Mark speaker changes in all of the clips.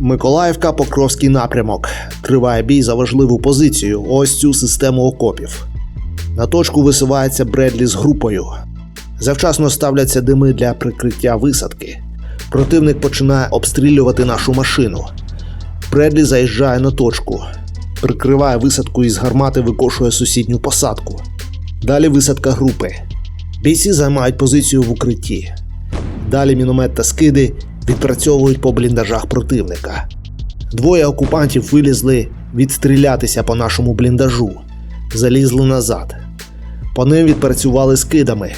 Speaker 1: Миколаївка, Покровський напрямок. Триває бій за важливу позицію. Ось цю систему окопів. На точку висувається Бредлі з групою. Завчасно ставляться дими для прикриття висадки. Противник починає обстрілювати нашу машину. Бредлі заїжджає на точку, прикриває висадку із гармати, викошує сусідню посадку. Далі висадка групи. Бійці займають позицію в укритті. Далі міномет та скиди відпрацьовують по бліндажах противника. Двоє окупантів вилізли відстрілятися по нашому бліндажу, залізли назад. По ним відпрацювали скидами.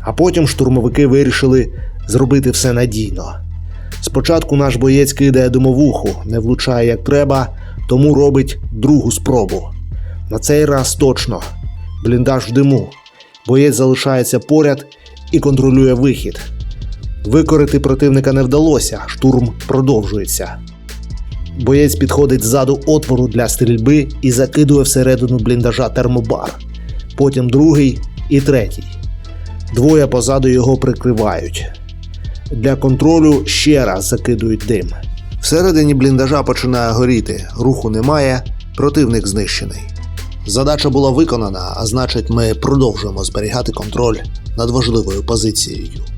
Speaker 1: А потім штурмовики вирішили зробити все надійно. Спочатку наш боєць кидає димовуху, не влучає як треба, тому робить другу спробу. На цей раз точно. Бліндаж в диму. Боєць залишається поряд і контролює вихід. Викорити противника не вдалося, штурм продовжується. Боєць підходить ззаду отвору для стрільби і закидує всередину бліндажа термобар. Потім другий і третій. Двоє позаду його прикривають. Для контролю ще раз закидують дим. Всередині бліндажа починає горіти, руху немає, противник знищений. Задача була виконана, а значить, ми продовжуємо зберігати контроль над важливою позицією.